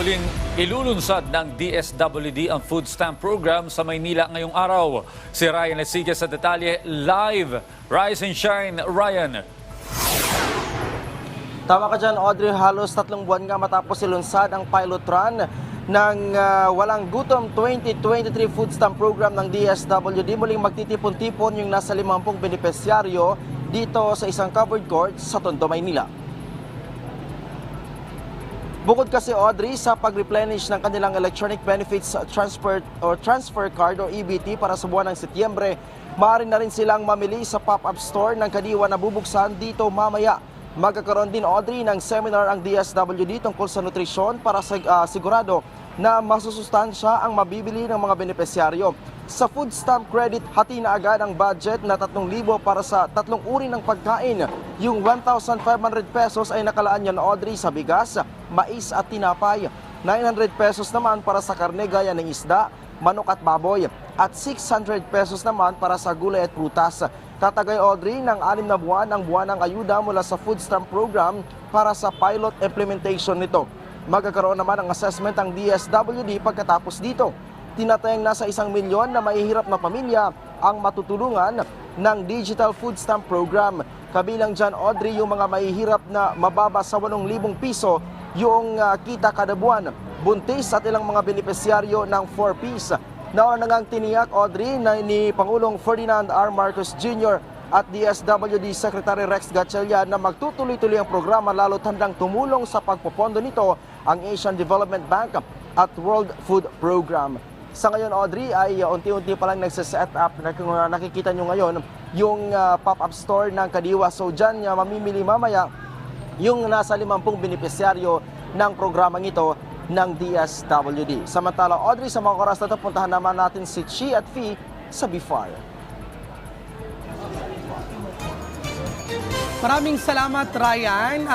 muling ilulunsad ng DSWD ang food stamp program sa Maynila ngayong araw. Si Ryan Esiga sa detalye live. Rise and shine, Ryan. Tama ka dyan, Audrey. Halos tatlong buwan nga matapos ilunsad ang pilot run ng ah, Walang Gutom 2023 Food Stamp Program ng DSWD. Muling magtitipon-tipon yung nasa 50 benepisyaryo dito sa isang covered court sa Tondo, Maynila. Bukod kasi Audrey sa pag-replenish ng kanilang electronic benefits transfer or transfer card o EBT para sa buwan ng Setyembre, maaari na rin silang mamili sa pop-up store ng Kadiwa na bubuksan dito mamaya. Magkakaroon din Audrey ng seminar ang DSWD tungkol sa nutrisyon para sa ah, sigurado na masusustansya ang mabibili ng mga benepisyaryo. Sa food stamp credit, hati na agad ang budget na 3,000 para sa tatlong uri ng pagkain. Yung 1,500 pesos ay nakalaan yan Audrey sa bigas, mais at tinapay. 900 pesos naman para sa karne gaya ng isda, manok at baboy. At 600 pesos naman para sa gulay at prutas. Tatagay Audrey ng anim na buwan ang buwan ng ayuda mula sa food stamp program para sa pilot implementation nito. Magkakaroon naman ng assessment ang DSWD pagkatapos dito. Tinatayang nasa isang milyon na mahihirap na pamilya ang matutulungan ng Digital Food Stamp Program. Kabilang dyan, Audrey, yung mga mahihirap na mababa sa 8,000 piso yung ah, kita kada buwan. Buntis at ilang mga benepisyaryo ng 4 piece. Nauna na ngang tiniyak, Audrey, na ni Pangulong Ferdinand R. Marcos Jr. at DSWD Secretary Rex Gatchalian na magtutuloy-tuloy ang programa lalo't handang tumulong sa pagpopondo nito ang Asian Development Bank at World Food Program. Sa ngayon, Audrey, ay uh, unti-unti pa lang nagsiset up. Nakikita nyo ngayon, yung uh, pop-up store ng Kadiwa. So dyan, uh, mamimili mamaya yung nasa 50 benepisyaryo ng programang ito ng DSWD. Samantala, Audrey, sa mga oras na ito, puntahan naman natin si Chi at Fee sa BFAR. Maraming salamat, Ryan.